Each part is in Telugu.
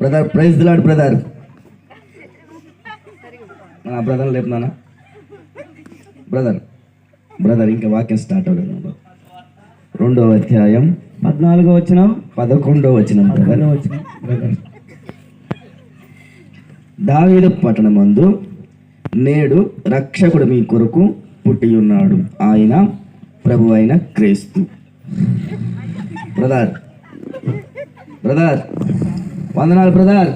Brother praise lord brother. నా బ్రదర్ లేపునానా బ్రదర్ బ్రదర్ ఇంకా వాక్యం స్టార్ట్ అవ్వలేదు రెండవ అధ్యాయం పద్నాలుగో వచ్చిన బ్రదర్. వచ్చిన బ్రదర్. దావీదు పట్టణమందు నేడు రక్షకుడు మీ కొరకు పుట్టి ఉన్నాడు. ఆయన ప్రభు అయిన క్రీస్తు. Brother brother. వందనాలు బ్రదర్.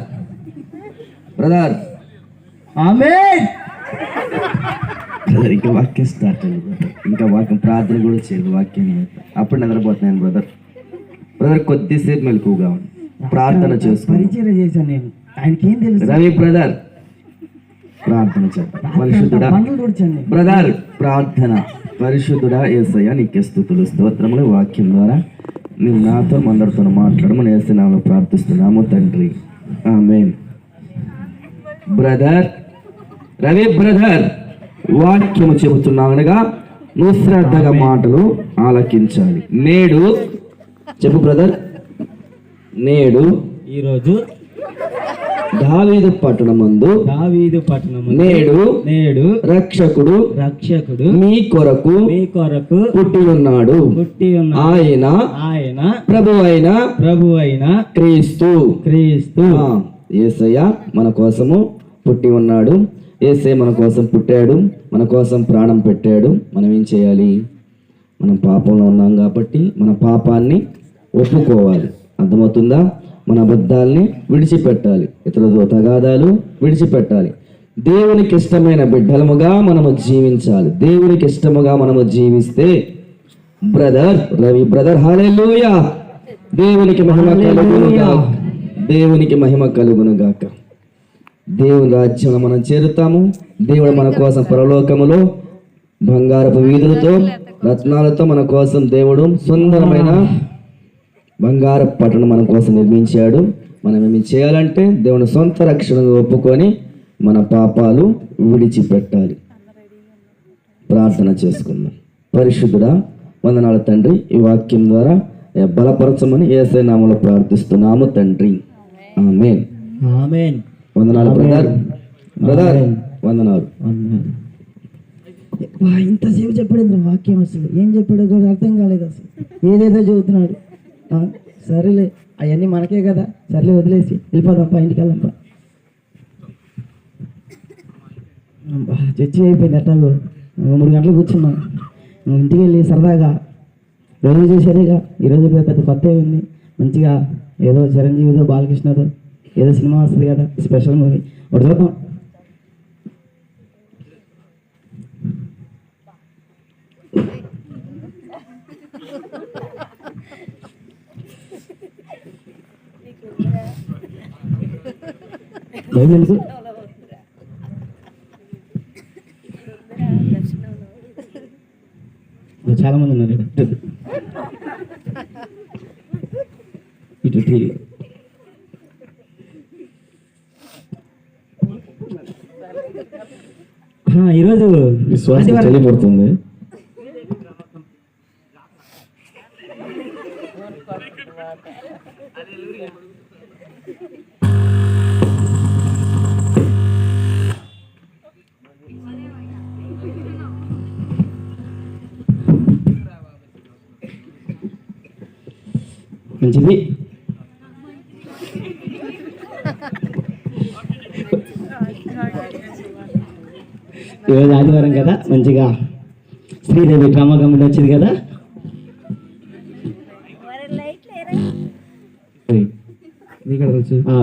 బ్రదర్. ఆమె బ్రదర్ ఇంకా వాక్యం స్టార్ట్ అయ్యింది బ్రదర్. ఇంకా వాక్యం ప్రార్థన కూడా చేయదు వాక్యం అప్పుడు నిద్రపోతున్నాను బ్రదర్. బ్రదర్ కొద్దిసేపు మెలకుగా ఉంది ప్రార్థన చేసుకుని పరిచయం చేశాను నేను. ఆయనకి ఏం తెలుసు? రవి బ్రదర్. ప్రార్థన చేద్దాం. బ్రదర్ ప్రార్థన. పరిశుద్ధుడా ఏసయ్య నీకే స్థుతులు స్తోత్రములు వాక్యం ద్వారా నీవు నాతో మందరితో మాట్లాడమని ఏసునామలో ప్రార్థిస్తున్నాము తండ్రి. బ్రదర్ రవి బ్రదర్ వాక్యము చెబుతున్నామనగా నువ్వు శ్రద్ధగా మాటలు ఆలకించాలి. నేడు చెప్పు బ్రదర్. నేడు ఈరోజు దావీదు పట్టణమందు దావీదు పట్టణం నేడు నేడు రక్షకుడు రక్షకుడు మీ కొరకు మీ కొరకు పుట్టి ఉన్నాడు పుట్టి ఉన్న ఆయన ఆయన ప్రభు అయిన ప్రభు అయిన క్రీస్తు. క్రీస్తు. ఆ, యేసయ్య మన కోసము పుట్టి ఉన్నాడు. ఏసయ్య మన కోసం పుట్టాడు. మన కోసం ప్రాణం పెట్టాడు. మనం ఏం చేయాలి? మనం పాపంలో ఉన్నాం కాబట్టి మన పాపాన్ని ఒప్పుకోవాలి. అర్థమవుతుందా? మన అబద్ధాల్ని విడిచిపెట్టాలి. ఇతరులతో తగాదాలు విడిచిపెట్టాలి. దేవునికి ఇష్టమైన బిడ్డలముగా మనము జీవించాలి. దేవునికి ఇష్టముగా మనము జీవిస్తే బ్రదర్ రవి బ్రదర్ హాలెలూయా దేవునికి మహిమ కలుగును గాక దేవునికి మహిమ కలుగును గాక దేవుని రాజ్యంలో మనం చేరుతాము. దేవుడు మన కోసం పరలోకములో బంగారపు వీధులతో రత్నాలతో మన కోసం దేవుడు సుందరమైన బంగార పట్టణం మన కోసం నిర్మించాడు. మనం ఏమి చేయాలంటే దేవుని సొంత రక్షణను ఒప్పుకొని మన పాపాలు విడిచిపెట్టాలి. ప్రార్థన చేసుకుందాం. పరిశుద్ధుడా వందనాల తండ్రి ఈ వాక్యం ద్వారా బలపరచమని ఏసై నామలో ప్రార్థిస్తున్నాము తండ్రి. ఆమేన్. ఆమెన్. వందనాలు బ్రదర్. బ్రదర్ వందనాలు. ఇంతసేపు చెప్పాడు వాక్యం అసలు. ఏం చెప్పాడో కూడా అర్థం కాలేదు అసలు. ఏదేదో చదువుతున్నాడు. ఆ, సరేలే అవన్నీ మనకే కదా. సర్లే వదిలేసి వెళ్ళిపోదాంపా ఇంటికి వెళ్దాంపా చర్చి అయిపోయింది ఎట్టాగో మూడు గంటలు కూర్చున్నాం. ఇంటికి వెళ్ళి సరదాగా రోజు చూసేదేగా. ఈరోజు పెద్ద పెద్ద కొత్త ఉంది. మంచిగా ఏదో చిరంజీవిదో బాలకృష్ణతో ఏదో సినిమా వస్తుంది కదా స్పెషల్ మూవీ. ఒకటి చూద్దాం. భయం ఎందుకు ఇంకా చాలా మంది ఉన్నారు. ఇటు ఈరోజు విశ్వాసం ఆదివారం. మంచిది. ఈరోజు ఆదివారం కదా మంచిగా. శ్రీదేవి డ్రామా కంపెనీ వచ్చింది కదా?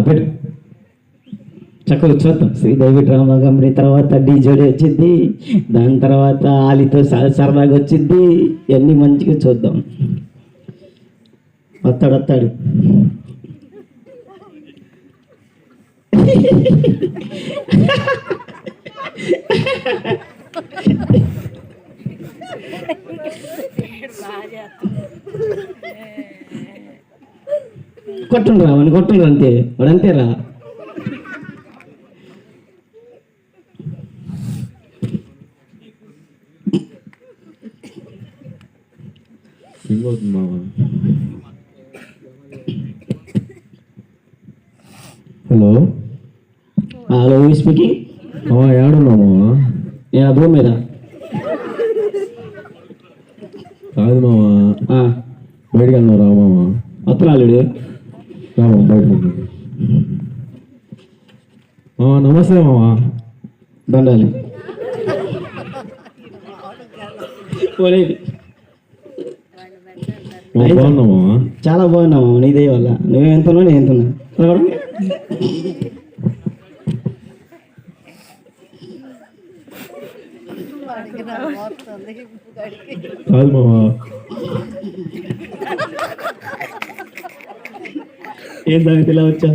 పెట్టు. చక్కగా చూద్దాం. శ్రీదేవి డ్రామా కంపెనీ తర్వాత డీ జోడి వచ్చింది. దాని తర్వాత ఆలితో సరదాగా వచ్చింది. ఇవన్నీ మంచిగా చూద్దాం. వస్తాడు వస్తాడు కొట్టుండ్రా వాడిని కొట్టుండ్రు అంతే. వాడు అంతేరా. హలో. హలో స్పీకింగ్ మామ ఏడున్నావు మామ నేను భూమి మీద కాదు మామ ఆ, బయటికి వెళ్దాం రా మామ వస్తున్నాడు రా మామ బయటకు మామ నమస్తే మామ దండాలి చాలా బాగున్నావు నీ దయ వల్ల. నువ్వు ఎంత ఉన్నావు నేను ఎంత ఉన్నా చూడండి. కాదు మామ. ఏం సంగతి ఇలా వచ్చా?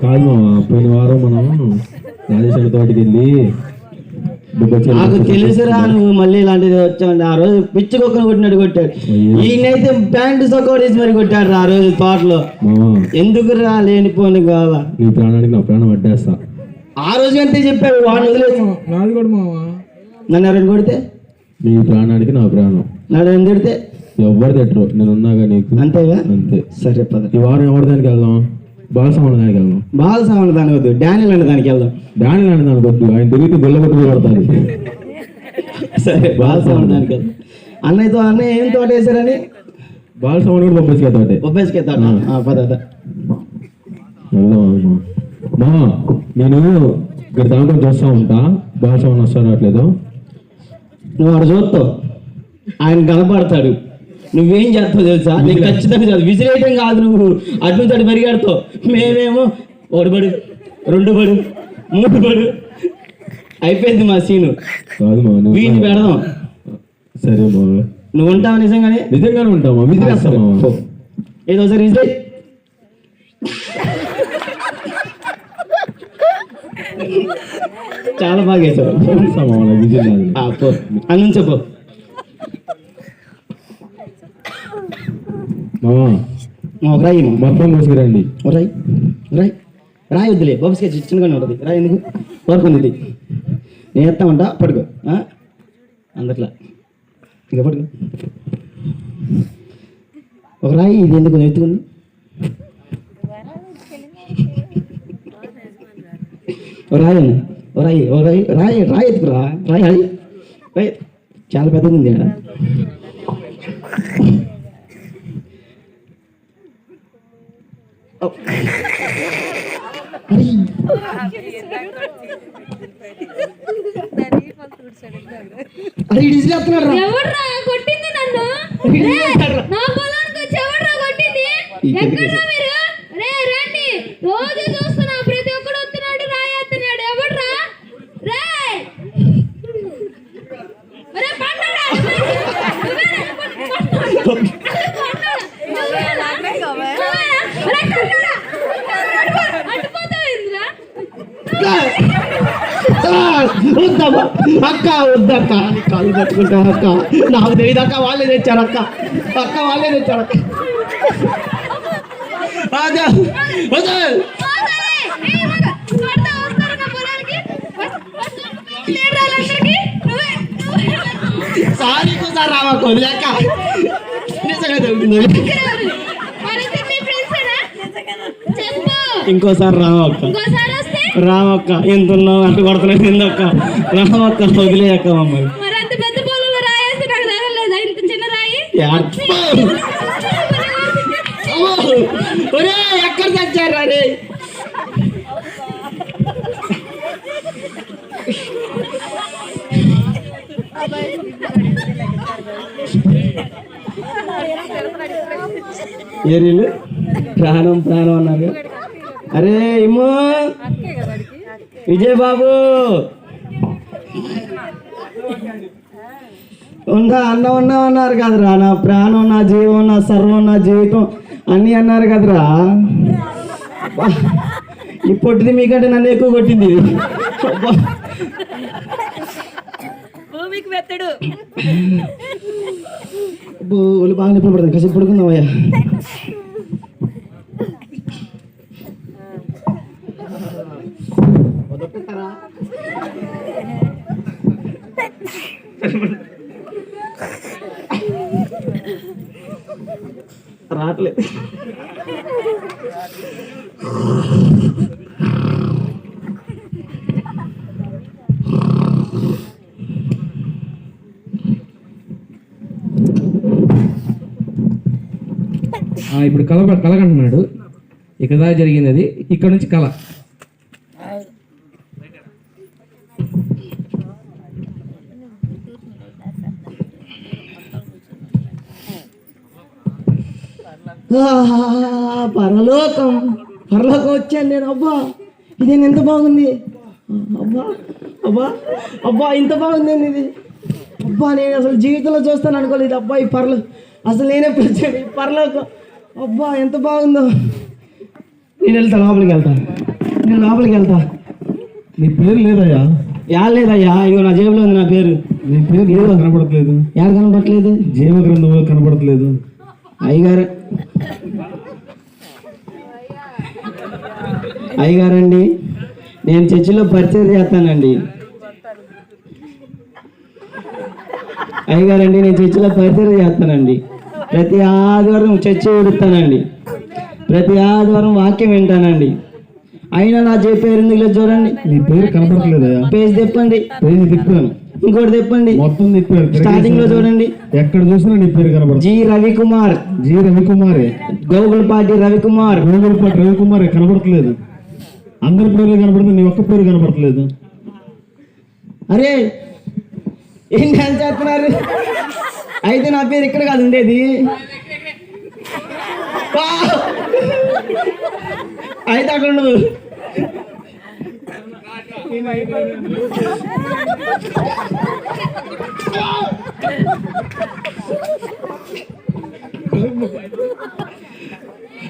కాదు మామ పోయిన వారం మనం రాజేశ్వరి తోటికి వెళ్ళి నాకు తెలుసురా నువ్వు మళ్ళీ ఇలాంటిది వచ్చావు ఆ రోజు పిచ్చి కుక్కను కొట్టినట్టు కొట్టాడు. ఈయనైతే ప్యాంటు సొక్కోడేసి మరి కొట్టాడు రా ఆ రోజు తోటలో ఎందుకు రా లేనిపోని కావాలా నీ ప్రాణానికి నా ప్రాణం అడ్డేస్తా. ఆ రోజు అంతే చెప్పాడు వాడిని వదిలేసి. నాది కూడా మామ నన్ను ఎవరైనా కొడితే? నీ ప్రాణానికి నా ప్రాణం. నన్ను ఎవరైనా తిడితే? ఎవ్వరు తిట్టరు. నేను ఉన్నాగా నీకు? అంతేగా? అంతే. సరే పద. ఈ వారం ఎవరి దానికి వెళ్దాం? బాలసమాన దానికి వెళ్దాం. బాల సామాన్ దానికి వద్దు డానియల్ అనే దానికి వెళ్దాం. దాని లాంటి దానికి వద్దు. ఆయన తిరిగితే గొల్ల కొట్టుకు పడతారు సరే బాల సామాన్ దానికి వెళ్దాం. అన్నయ్యతో అన్నయ్య ఏం తోట వేసారని బాలసమాన కూడా పంపించుకే తోటే. ఒబ్బేసుకే తోట. ఆ, పద పద. వెళ్దాం అమ్మా. మా నేను ఇక్కడ దాంట్లో చూస్తా ఉంటా. బాలసమాన వస్తారు రావట్లేదు. నువ్వు వాడు చూస్తావు ఆయన కనపడతాడు. నువ్వేం చేస్తావు తెలుసా? నీకు ఖచ్చితంగా విసిరేయటం కాదు నువ్వు. అటు అటు పరిగెడతావు మేమేమో ఒకటి పడు రెండు పడు మూడు పడు. అయిపోయింది మా సీను. వీటిని పెడదాం. సరే నువ్వు ఉంటావు నిజంగానే? నిజంగానే ఉంటామా విసిరేస్తామా పో. ఏదో ఒకసారి విసిరే చాలా బాగా వేసావు విసిరేస్తామా వాళ్ళ విసిరి కాదు. ఆ, పో. అన్నుంచో పో. మామా. ఒక రాయి. మొత్తం కోసుకురండి ఓ రాయి. రాయి. రాయి వద్దులే బాబు స్కెచ్ చిన్నగానే ఉంటుంది. రాయి ఎందుకు? కోరుకుంది నేను ఎత్తామంట పడుకో. ఆ? అందట్లా. ఇక పడుకో. ఒక రాయి ఇది ఎందుకు? కొంచెం ఎత్తుకుంది రాయి రాయి రాయి రాయి రాయి ఎత్తుకురా రాయి రాయి. రాయి. చాలా పెద్దది ఉంది అరే రా. ఎవర్రా కొట్టింది నన్ను? నా పొలానికి వచ్చి ఎవర్రా కొట్టింది? ఎక్కడ్రా వద్దమ్మా. అక్క వద్దక్క. కాళ్ళు పట్టుకుంటా అక్క. నాకు తెలియదు అక్క వాళ్ళే తెచ్చారు అక్క. అక్క వాళ్ళే తెచ్చారు అక్క. అదే, వద్దు. పోతారే. ఏయ్ మగ. పడతా వస్తారు నా పొలానికి. వస్- వస్- లేరు వాళ్ళందరికీ. నువ్వే నువ్వే సారీ ఇంకోసారి రామాకు వదిలేక నిజంగా జరుగుతుంది మరి నీ ఫ్రెండ్సేనా? చెప్పు ఇంకోసారి రామక్క రామక్క ఎంత ఉన్నావు అంట కొడుతున్నావు ఎందుక్క? రామక్క వదిలేయక్క మమ్మల్ని. ఎక్కడ తెచ్చారు ఏరీలు ప్రాణం ప్రాణం అన్నారు. అరే ఇమ్మో. విజయ్ బాబు. ఉందా? అన్న ఉన్నా అన్నారు కదరా. నా ప్రాణం నా జీవం నా సర్వం నా జీవితం అన్నీ అన్నారు కదరా. ఈ పొట్టిది మీకంటే నన్ను ఎక్కువ కొట్టింది. భూమికి బాగా నొప్పి పడుతుంది. కాసేపు పడుకుందామయ్యా రావట్లేదు ఇప్పుడు కల కలగంటున్నాడు ఇక్కడ దాకా జరిగింది అది ఇక్కడ నుంచి కళ పరలోకం. పరలోకం వచ్చాను నేను. అబ్బా ఇదేం ఎంత బాగుంది. అబ్బా అబ్బా అబ్బా ఇంత బాగుంది ఇది. అబ్బా నేను అసలు జీవితంలో చూస్తాను అనుకోలేదు. అబ్బా ఈ పరలో అసలు నేనే వచ్చాను ఈ పరలోకం. అబ్బా ఎంత బాగుందో. నేను వెళ్తా లోపలికి వెళ్తా. నేను లోపలికి వెళ్తా. నీ పేరు లేదయ్యా. లేదయ్యా? ఇగో నా జేబులో ఉంది నా పేరు. నీ పేరు లేదు కనపడట్లేదు యాడ కనపట్లేదు జీవ గ్రంథంలో కనపడట్లేదు అయ్యగారు అయ్యగారండి నేను చర్చిలో పరిచయం చేస్తానండి. అయ్యగారండి నేను చర్చిలో పరిచయం చేస్తానండి. ప్రతి ఆదివారం చర్చి ఊడుతానండి ప్రతి ఆదివారం వాక్యం వింటానండి. అయినా నా జే పేరు ఎందుకు చూడండి. నీ పేరు కనపడట్లేదయ్యా. పేజ్ తెప్పండి పేరు తిప్పాను ఇంకోటి తెప్పండి. మొత్తం తిప్పాను స్టార్టింగ్లో చూడండి. ఎక్కడ చూసినా నీ పేరు కనపడుతుంది జి రవికుమార్. జి రవికుమారే. గోగులపాటి రవికుమార్. గోగులపాటి రవికుమారే కనపడట్లేదు అందరి పేర్లు కనపడుతుంది నీ ఒక్క పేరు కనపడట్లేదు అరే ఏం డాన్స్ చేస్తున్నారు? అయితే నా పేరు ఇక్కడ కాదు ఉండేది! అయితే అక్కడ ఉండదు.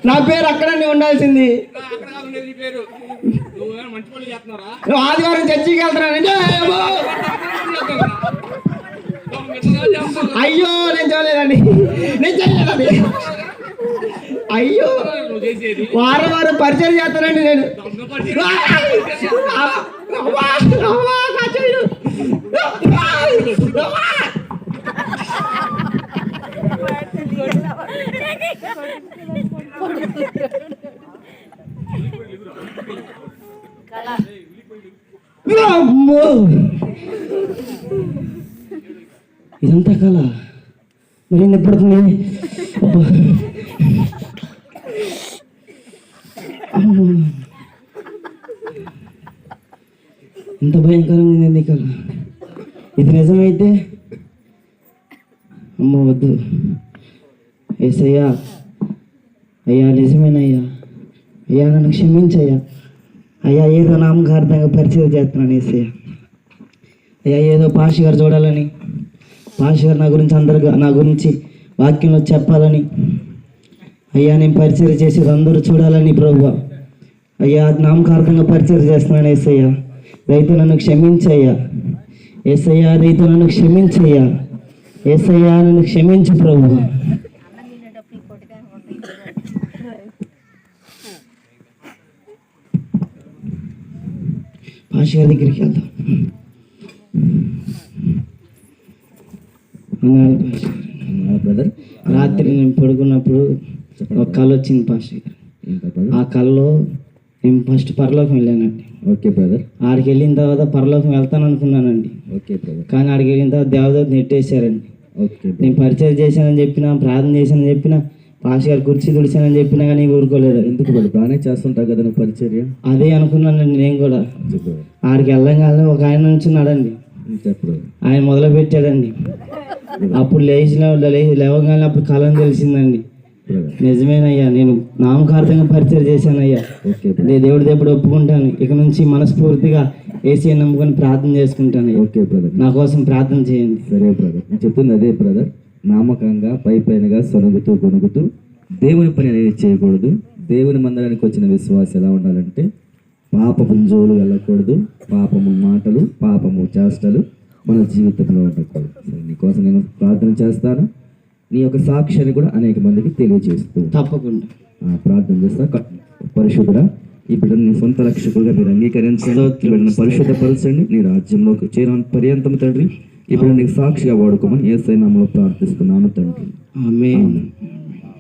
నా పేరు అక్కడనే ఉండాల్సింది. నువ్వు ఆదివారం చర్చికి వెళ్తున్నానంటే అయ్యో నేను చూడలేదండి. నేను చేయలేదండి అయ్యో. వారం వారం పరిచయం చేస్తానండి నేను. ఇదంతా కళ. మరి. అమ్మో. ఇంత భయంకరంగా ఉంది ఇది నిజమైతే? అమ్మ వద్దు. ఏసయ్యా అయ్యా నిజమేనయ్యా. అయ్యా నన్ను క్షమించయ్యా. అయ్యా ఏదో నామకార్థంగా పరిచయం చేస్తున్నాను ఎస్ఐయా అయ్యా ఏదో పాష గారు చూడాలని పాష గారు నా గురించి అందరు నా గురించి వాక్యంలో చెప్పాలని అయ్యా నేను పరిచయం చేసేది అందరూ చూడాలని ప్రభు అయ్యా నామకార్థంగా పరిచయం చేస్తున్నాను ఏసయ్యా రైతు నన్ను క్షమించయ్యా ఏసయ్యా రైతు నన్ను క్షమించయ్యా ఏసయ్యా నన్ను క్షమించు ప్రభు పాష గారి దగ్గరికి వెళ్దాం బ్రదర్ రాత్రి నేను పడుకున్నప్పుడు ఒక కళ వచ్చింది పాష గారు. ఆ కళలో నేను ఫస్ట్ పరలోకం వెళ్ళానండి. Okay brother. ఆడికి వెళ్ళిన తర్వాత పరలోకం వెళ్తాను అనుకున్నానండి. Okay brother. కానీ ఆడికి వెళ్ళిన తర్వాత దేవదూత నెట్టేశారండి. ఓకే నేను పరిచయం చేశానని చెప్పినా ప్రార్థన చేశానని చెప్పినా పాష గారు కుర్చీ తుడిచానని చెప్పినా కానీ ఊరుకోలేదు. ఎందుకు బాగానే చేస్తుంటావు కదా పరిచర్య? అదే అనుకున్నానండి నేను కూడా. ఆడికి వెళ్ళగానే ఒక ఆయన నుంచున్నాడండి. ఆయన మొదలు పెట్టాడండి అప్పుడు లేచిన లేవగానే అప్పుడు కళం తెలిసిందండి. నిజమేనయ్యా నేను నామకార్థంగా పరిచయం చేశానయ్యా. ఓకే బ్రదర్ నేను దేవుడి దగ్గర ఒప్పుకుంటాను. ఇక నుంచి మనస్ఫూర్తిగా ఏసీ నమ్ముకొని ప్రార్థన చేసుకుంటాను ఓకే బ్రదర్ నా కోసం ప్రార్థన చేయండి. సరే బ్రదర్ నేను చెప్తుంది అదే బ్రదర్ నామకంగా పై పైనగా సొనుగుతూ కొనుగుతూ దేవుని పని అనేది చేయకూడదు. దేవుని మందిరానికి వచ్చిన విశ్వాసం ఎలా ఉండాలంటే పాపపు జోలు వెళ్ళకూడదు. పాపము మాటలు పాపము చేష్టలు మన జీవితంలో ఉండకూడదు. సరే నీకోసం నేను ప్రార్థన చేస్తాను. నీ యొక్క సాక్ష్యాన్ని కూడా అనేక మందికి తెలియజేస్తూ. తప్పకుండా. ప్రార్థన చేస్తా. పరిశుద్ధుడా ఈ బిడ్డను సొంత రక్షకులుగా మీరు అంగీకరించండి. బిడ్డను పరిశుద్ధపరచండి. నీ రాజ్యంలోకి చేరని పర్యంతం తండ్రి. ఈ బిడ్డను నీకు సాక్షిగా వాడుకోమని ఏ సైనామలో ప్రార్థిస్తున్నాను తండ్రి.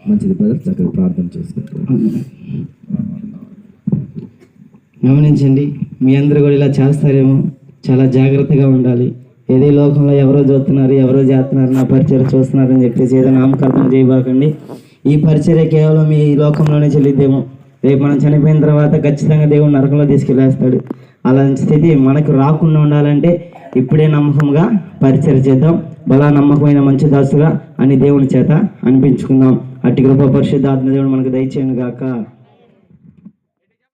మంచిది బ్రదర్ చక్కగా ప్రార్థన చేసుకుంటాం గమనించండి మీ అందరూ కూడా ఇలా చేస్తారేమో. చాలా జాగ్రత్తగా ఉండాలి. ఏది లోకంలో ఎవరో చూస్తున్నారు ఎవరో చేస్తున్నారు నా పరిచయం చూస్తున్నారు అని చెప్పేసి ఏదో నామకల్పన చేయబాకండి. ఈ పరిచర్య కేవలం ఈ లోకంలోనే చెల్లిద్దేమో. రేపు మనం చనిపోయిన తర్వాత ఖచ్చితంగా దేవుడు నరకంలో తీసుకెళ్ళేస్తాడు. అలాంటి స్థితి మనకు రాకుండా ఉండాలంటే ఇప్పుడే నమ్మకంగా పరిచయం చేద్దాం. బలా నమ్మకమైన మంచి దాసుగా అని దేవుని చేత అనిపించుకుందాం. అట్టి కృప పరిశుద్ధాత్మ దేవుడు మనకు దయచేయను గాక